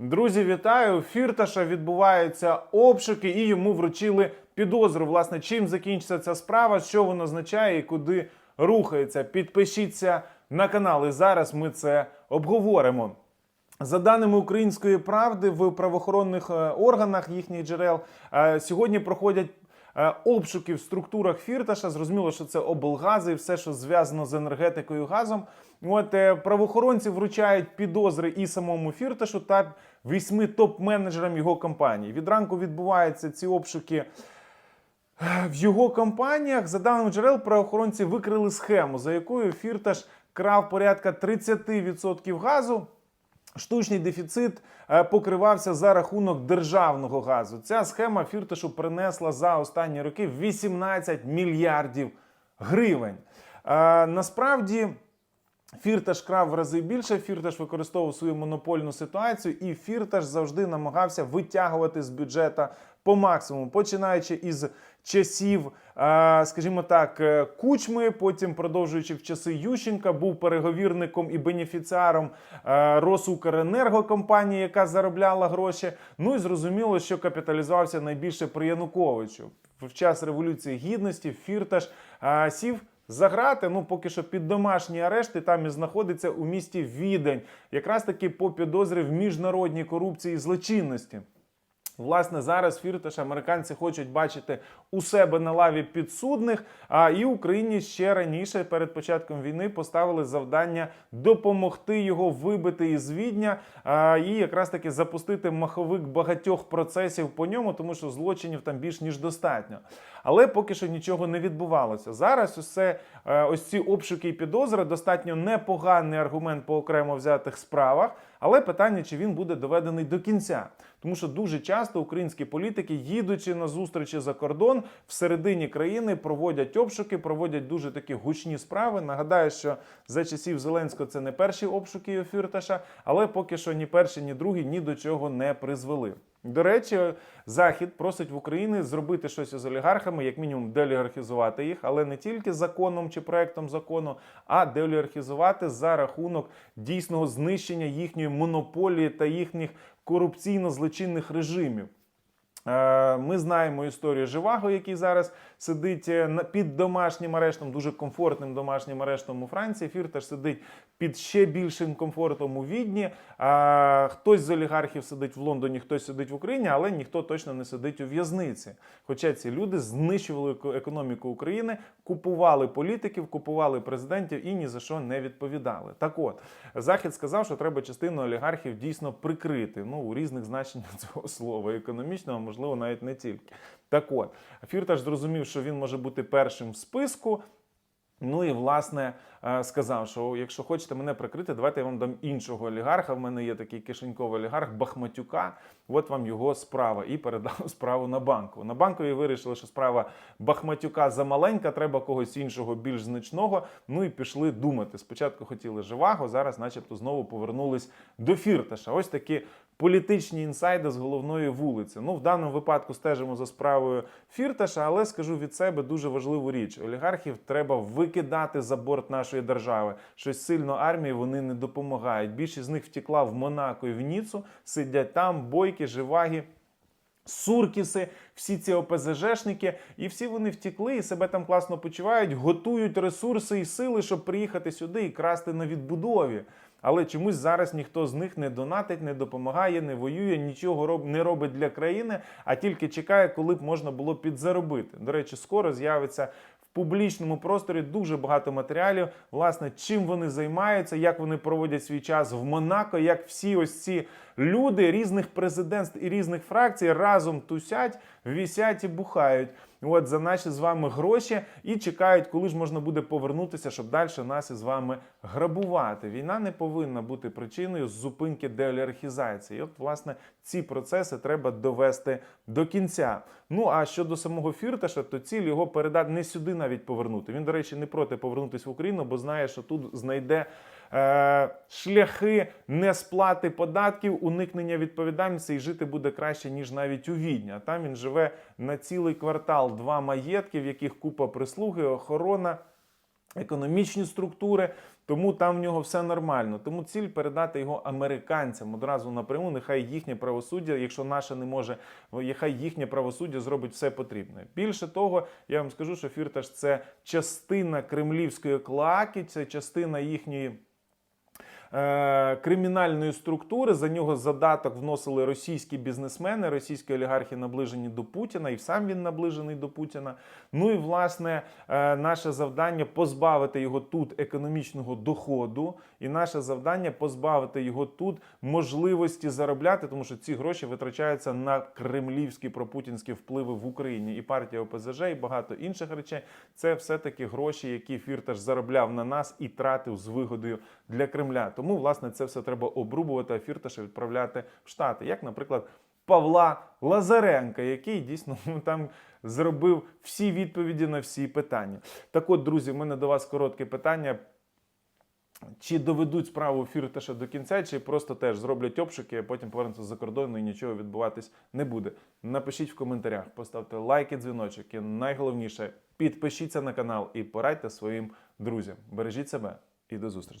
Друзі, вітаю! Фірташа відбуваються обшуки і йому вручили підозру. Власне, чим закінчиться ця справа, що вона означає і куди рухається. Підпишіться на канал, і зараз ми це обговоримо. За даними української правди, в правоохоронних е, органах їхніх джерел е, сьогодні проходять е, обшуки в структурах Фірташа. Зрозуміло, що це облгази і все, що зв'язано з енергетикою газом. От е, правоохоронці вручають підозри і самому Фірташу та вісьми топ-менеджерам його компанії. Від ранку відбуваються ці обшуки. В його компаніях, за даними джерел, правоохоронці викрили схему, за якою Фірташ крав порядка 30% газу. Штучний дефіцит е, покривався за рахунок державного газу. Ця схема Фірташу принесла за останні роки 18 мільярдів гривень. Е, Насправді. Фірташ крав в рази більше. Фірташ використовував свою монопольну ситуацію, і Фірташ завжди намагався витягувати з бюджета по максимуму, починаючи із часів, е, скажімо так, е, кучми, потім продовжуючи в часи Ющенка, був переговірником і бенефіціаром е, Росукренергокомпанії, яка заробляла гроші. Ну і зрозуміло, що капіталізувався найбільше при Януковичу. В час революції гідності Фірташ сів за грати, ну поки що під домашній арешт, і там і знаходиться у місті Відень, якраз таки по підозрі в міжнародній корупції і злочинності. Власне, зараз Фірташ американці хочуть бачити у себе на лаві підсудних. А і Україні ще раніше, перед початком війни, поставили завдання допомогти його вибити із відня а, і якраз таки запустити маховик багатьох процесів по ньому, тому що злочинів там більш ніж достатньо. Але поки що нічого не відбувалося. Зараз усе е, ось ці обшуки і підозри достатньо непоганий аргумент по окремо взятих справах. Але питання, чи він буде доведений до кінця. Тому що дуже часто українські політики, їдучи на зустрічі за кордон, всередині країни проводять обшуки, проводять дуже такі гучні справи. Нагадаю, що за часів Зеленського це не перші обшуки Фірташа, але поки що ні перші, ні другі ні до чого не призвели. До речі, Захід просить в Україні зробити щось із олігархами, як мінімум деолігархізувати їх, але не тільки законом чи проектом закону, а деолігархізувати за рахунок дійсного знищення їхньої монополії та їхніх корупційно-злочинних режимів. Е, Ми знаємо історію Живаго, який зараз сидить е, під домашнім арештом, дуже комфортним домашнім арештом у Франції. Фірташ сидить під ще більшим комфортом у Відні. А Хтось з олігархів сидить в Лондоні, хтось сидить в Україні, але ніхто точно не сидить у в'язниці. Хоча ці люди знищували економіку України, купували політиків, купували президентів і ні за що не відповідали. Так от, Захід сказав, що треба частину олігархів дійсно прикрити. Ну, у різних значеннях цього слова, економічного, можливо, навіть не тільки. Так от, Фірташ зрозумів, що він може бути першим в списку. Ну і власне е, сказав, що якщо хочете мене прикрити, давайте я вам дам іншого олігарха. В мене є такий кишеньковий олігарх Бахматюка. От вам його справа. І передав справу на банку. На банкові вирішили, що справа Бахматюка замаленька, треба когось іншого більш значного. Ну і пішли думати. Спочатку хотіли живаго, зараз, начебто, знову повернулись до Фірташа. Ось такі політичні інсайди з головної вулиці. Ну, в даному випадку стежимо за справою Фірташа, але скажу від себе дуже важливу річ: олігархів треба викидати за борт нашої держави. Щось сильно армії вони не допомагають. Більшість з них втікла в Монако і в Ніцу, сидять там, бойки, живаги. Суркіси, всі ці ОПЗЖшники, і всі вони втікли і себе там класно почувають, готують ресурси і сили, щоб приїхати сюди і красти на відбудові. Але чомусь зараз ніхто з них не донатить, не допомагає, не воює, нічого роб- не робить для країни, а тільки чекає, коли б можна було підзаробити. До речі, скоро з'явиться публічному просторі дуже багато матеріалів, власне, чим вони займаються, як вони проводять свій час в Монако, як всі ось ці люди різних президентств і різних фракцій разом тусять, вісять і бухають. От за наші з вами гроші і чекають, коли ж можна буде повернутися, щоб далі нас із вами грабувати. Війна не повинна бути причиною зупинки деолігархізації. От, власне, ці процеси треба довести до кінця. Ну а щодо самого Фірташа, то ціль його передати не сюди навіть повернути. Він, до речі, не проти повернутися в Україну, бо знає, що тут знайде. е, Шляхи несплати податків, уникнення відповідальності і жити буде краще ніж навіть у Відні. А там він живе на цілий квартал, два маєтки, в яких купа прислуги, охорона, економічні структури. Тому там в нього все нормально. Тому ціль передати його американцям одразу напряму. Нехай їхнє правосуддя, якщо наше не може, нехай їхнє правосуддя зробить все потрібне. Більше того, я вам скажу, що Фірташ це частина кремлівської клаки, це частина їхньої. Е, Кримінальної структури за нього задаток вносили російські бізнесмени, російські олігархи наближені до Путіна, і сам він наближений до Путіна. Ну і власне е, наше завдання позбавити його тут економічного доходу, і наше завдання позбавити його тут можливості заробляти, тому що ці гроші витрачаються на кремлівські пропутінські впливи в Україні. І партія ОПЗЖ, і багато інших речей. Це все-таки гроші, які Фірташ заробляв на нас і тратив з вигодою для Кремля. Тому, власне, це все треба обрубувати, а Фірташа відправляти в Штати, як, наприклад. Павла Лазаренка, який дійсно ну, там зробив всі відповіді на всі питання. Так от, друзі, в мене до вас коротке питання. Чи доведуть справу Фірташа до кінця, чи просто теж зроблять обшуки, а потім повернуться за кордон і нічого відбуватись не буде. Напишіть в коментарях, поставте лайки, дзвіночок і найголовніше підпишіться на канал і порадьте своїм друзям. Бережіть себе і до зустрічі.